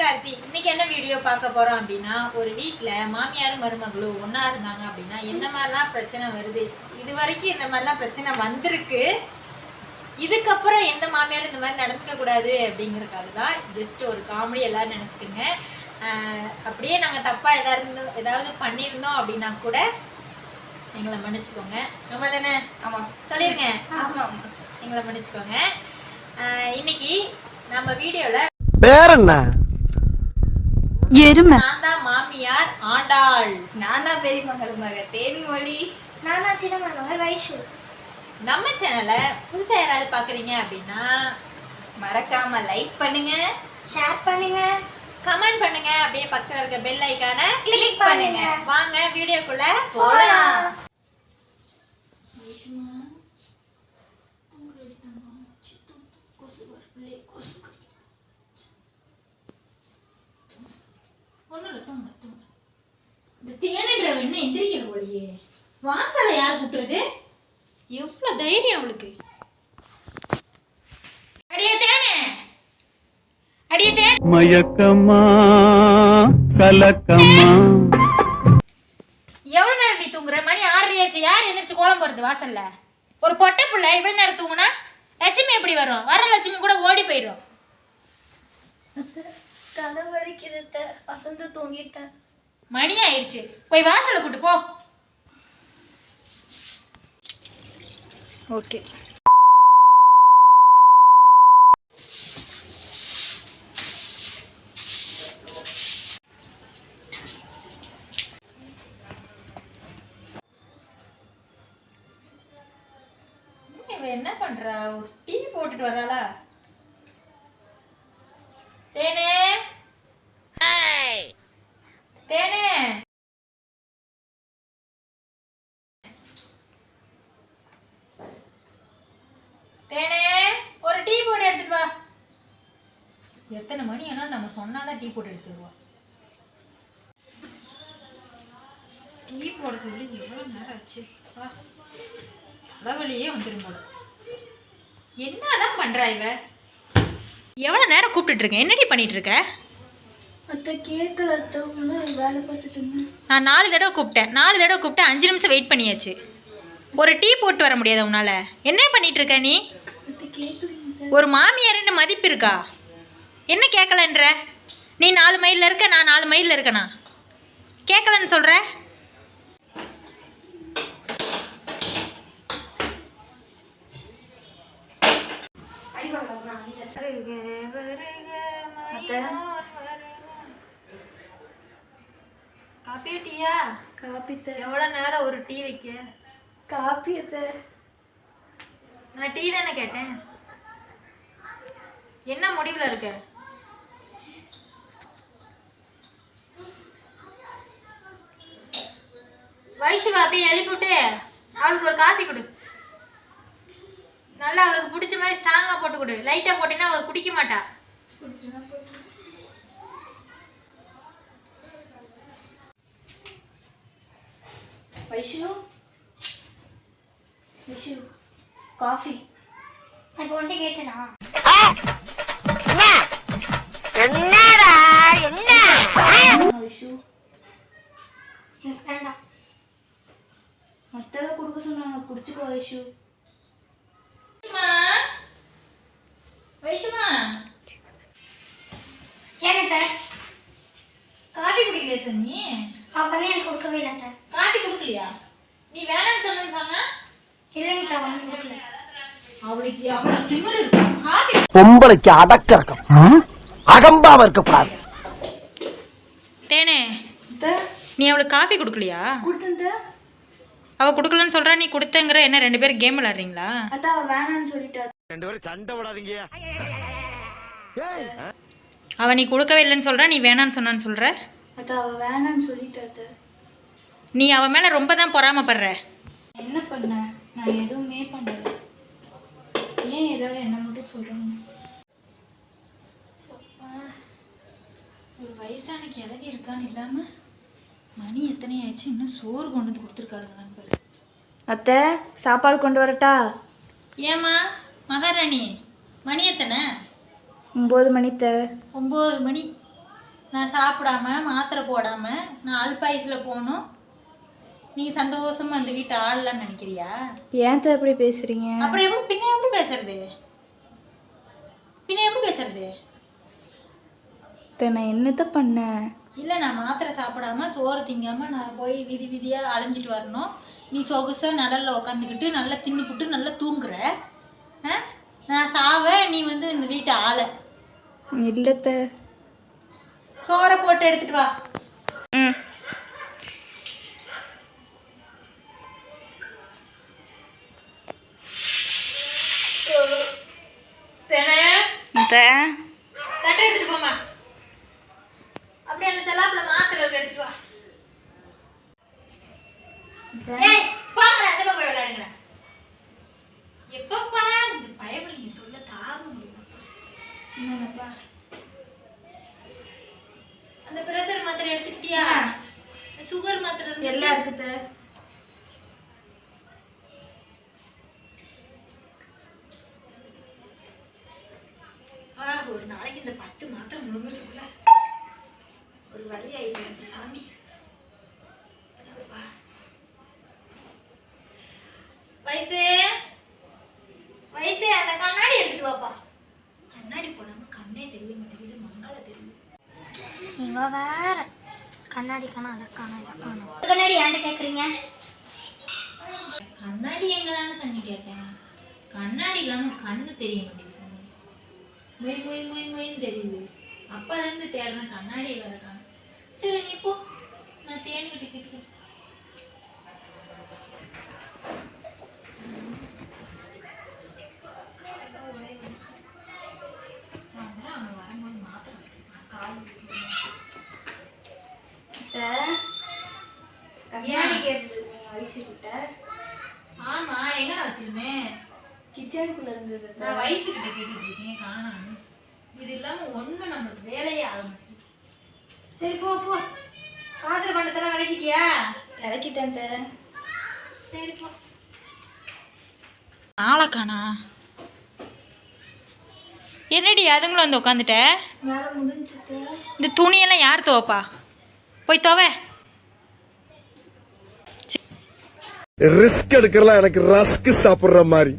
கார்த்தி இன்னைக்கு என்ன வீடியோ பார்க்க போறோம் அப்படின்னா ஒரு வீட்ல மாமியாரும் மருமகளும் ஒண்ணா இருந்தாங்க அப்படின்னா என்ன மாதிரிலாம் பிரச்சனை வருது. இது வரைக்கும் இந்த மாதிரிலாம் பிரச்சனை வந்திருக்கு. இதுக்கப்புறம் எந்த மாமியாரும் இந்த மாதிரி நடந்துக்க கூடாது அப்படிங்கறதுக்காக தான் ஜஸ்ட் ஒரு காமெடி எல்லாரும் நினச்சிக்கோங்க. அப்படியே நாங்கள் தப்பாக ஏதாவது இருந்தோம் ஏதாவது பண்ணியிருந்தோம் அப்படின்னா கூட எங்களை மன்னிச்சுக்கோங்க. நம்ம தானே ஆமா. சொல்லிருங்க. ஆமா. எங்களை மன்னிச்சுக்கோங்க. ஆஹ் இன்னைக்கு நம்ம வீடியோவில் பேர் என்ன? எருமை. மாமியார் ஆண்டாள். நான் பெரிய மகள் மக தேன்மொழி நான் சின்ன மருமகள் வைஷு. நம்ம சேனலை புதுசாக யாராவது பார்க்குறீங்க அப்படின்னா மறக்காம லைக் பண்ணுங்க ஷேர் பண்ணுங்க. கமெண்ட் பண்ணுங்க. அப்படியே பக்கத்தில் இருக்க பெல் ஐக்கான கிளிக் பண்ணுங்க. வாங்க வீடியோக்குள்ள போலாம். ஒன்றும் இல்லை தூங்க தூங்க இந்த தேனின்றவ என்ன எந்திரிக்கிற போலியே வாசலை யார் கூட்டுறது எவ்வளோ தைரியம் அவளுக்கு. மயக்கமா கலக்கமா? எவ்வளோ நேரம் நீ தூங்குற? மணி ஆறரையாச்சு யார் எந்திரிச்சு கோலம் போடுறது வாசல்ல? ஒரு பொட்டை புள்ள இவ்வளோ நேரம் தூங்குனா லட்சுமி எப்படி வரும்? வர லட்சுமி கூட ஓடி போயிடும் தலை வலிக்கிறது அசந்து தூங்கிட்டேன். மணி ஆயிடுச்சு போய் வாசலை கூட்டு போ. ஓகே. இவ என்ன பண்றா? ஒரு டீ போட்டுட்டு வராளா? தேனே தேனே. தேனே ஒரு டீ போட்டு எடுத்துட்டு வா. எத்தனை மணி ஆனாலும் நம்ம சொன்னாதான் டீ போட்டு எடுத்துட்டு வருவா. டீ போட சொல்லி எவ்வளோ நேரம் ஆச்சு? வா. தலைவலியே வந்துடும் போல. என்னதான் பண்றா இவ? எவ்வளோ நேரம் கூப்பிட்டுட்டு இருக்கேன் என்னடி பண்ணிட்டு இருக்க? நான் நாலு தடவை கூப்பிட்டேன். நாலு தடவை கூப்பிட்டு அஞ்சு நிமிஷம் வெயிட் பண்ணியாச்சு. ஒரு டீ போட்டு வர முடியாது உன்னால? என்ன பண்ணிட்டு இருக்க நீ? ஒரு மாமியாருன்னு மதிப்பு இருக்கா? என்ன கேட்கலன்ற நீ நாலு மைலில் இருக்க நான் நாலு மைலில் இருக்கனா? கேட்கலன்னு சொல்கிற காப்பி டீயா? காப்பி த எவ்வளோ நேரம் ஒரு டீ வைக்க? காப்பி அத்தை நான் டீ தானே கேட்டேன். என்ன முடிவில் இருக்க? வைஷுவா அப்படியே எழுப்பிவிட்டு அவளுக்கு ஒரு காஃபி கொடு. நல்லா அவளுக்கு பிடிச்ச மாதிரி ஸ்ட்ராங்காக போட்டு கொடு. லைட்டாக போட்டீங்கன்னா அவள் குடிக்க மாட்டா. வைஷு? வைஷு காஃபி. நான் இப்போ வந்துட்டு கேட்டேனா? வைஷு. எனக்கு வேண்டாம். மற்றவ கொடுக்க சொன்னாங்க. குடிச்சுக்கோ வைஷு. வைஷுமா? ஏங்க சார் காஃபி குடிக்கலையா சொன்னி அவங்க வந்து எனக்கு கொடுக்கவே இல்லை சார் குடுக்கலையா? நீ வேணாம்னு சொன்னு சொன்னா? இல்லைங்க சார் கொடுக்கல. அவளுக்கு அவ்வளவு திமிரு இருக்கு. காஃபி பொம்பளைக்கு அடக்க இருக்கும் அகம்பாவ இருக்கக்கூடாது. தேனே நீ அவளுக்கு காஃபி கொடுக்கலையா? கொடுத்தேன் அவ கொடுக்கலன்னு சொல்றா நீ கொடுத்தங்கிற என்ன ரெண்டு பேரும் கேம் விளையாடுறீங்களா? அதான் அவ வேணாம்னு சொல்லிட்டா. ரெண்டு பேரும் சண்டை விடாதீங்க அவ நீ கொடுக்கவே இல்லைன்னு சொல்றா நீ வேணான்னு சொன்னான்னு சொல்ற? அதான் அவ வேணாம்னு சொல்லிட்டா நீ அவ மேல ரொம்ப தான் பொறாமப்படுற. என்ன பண்ண? நான் எதுவுமே பண்ணல. ஏன் ஏதாவது என்ன மட்டும் சொல்றாங்க ஒரு வயசான கிழவி இருக்கான்னு இல்லாம மணி எத்தனை ஆயிடுச்சு? இன்னும் சோறு கொண்டு வந்து கொடுத்துருக்காளுங்கன்னு பாரு. அத்தை சாப்பாடு கொண்டு வரட்டா? ஏமா மகாராணி மணி எத்தனை? ஒம்பது மணி த ஒம்பது மணி. நான் சாப்பிடாம மாத்திரை போடாம நான் அல்பாயுசில் போகணும். நீங்கள் சந்தோஷமா அந்த வீட்டை ஆளலாம்னு நினைக்கிறியா? ஏன் தே அப்படி பேசுறீங்க? அப்புறம் எப்படி பின்ன எப்படி பேசுறது? பின்ன எப்படி பேசுறது? நான் என்னத்த பண்ணேன் இல்லை நான் மாத்திரை சாப்பிடாம சோறு திங்காம நான் போய் விதி விதியாக அலைஞ்சிட்டு வரணும். நீ சொகுசாக நிழல்ல உட்காந்துக்கிட்டு நல்லா தின்னுப்புட்டு நல்லா தூங்குற. ஆ? நான் சாவ நீ வந்து இந்த வீட்டை ஆள. இல்லத்த. சோறை போட்டு எடுத்துட்டு வா. ம். அத்தை, தட்டை எடுத்துட்டு போமா அப்படியே அந்த செலாப்புல மாத்திரை இருக்கு, எடுத்துட்டு வா. ஏய் பாங்கடா அந்த பக்கம் விளையாடுங்கடா. எப்பப்பா இந்த பயப்படி தொல்லை தாங்க முடியும் என்னப்பா நாளைக்கு இந்த பத்து மாத்திரை முழுங்குறதுக்குள்ள ஒரு வழி ஆயிடுச்சு சாமி. வயசே. வயசே அந்த கண்ணாடி எடுத்துட்டு வாப்பா. கண்ணாடி போடாம கண்ணே தெரிய மாட்டேங்குது மங்கள தெரியுது இவ வேற. கண்ணாடி காணும் அதை காணும் இதை காணும். கண்ணாடி ஏன்ட்ட கேட்குறீங்க கண்ணாடி எங்க தானே சாமி கேட்டேன். கண்ணாடி இல்லாம கண்ணு தெரிய மாட்டேங்குது. மொய் மொய் மொய் மொய்ன்னு தெரியுது. அப்பா இருந்து தேடுன கண்ணாடி காணும். சரி நீ போ. நான். கால் வலிக்குது. கண்ணாடி கிட்ட. ஆமா எங்க நான் வச்சிருந்தேன் கிச்சனுக்குள்ள இருந்தது. அத்தை. நான் வயசு கிட்ட கேட்டுட்டு இருக்கேன் காணாம. இது இல்லாம ஒண்ணும் நம்மளுக்கு வேலையே ஆக மாட்டேங்குது. சரி போ போ. பாத்திர பண்டத்தெல்லாம் விளக்கிட்டியா? இறக்கிட்டேன் தே. சரி போ. ஆளை காணா என்னடி அதுங்களும் வந்து உட்காந்துட்ட இந்த துணியெல்லாம் யார் துவைப்பா? போய் துவை. ரிஸ்க் எடுக்கிறலாம் எனக்கு ரஸ்க் சாப்பிடுற மாதிரி.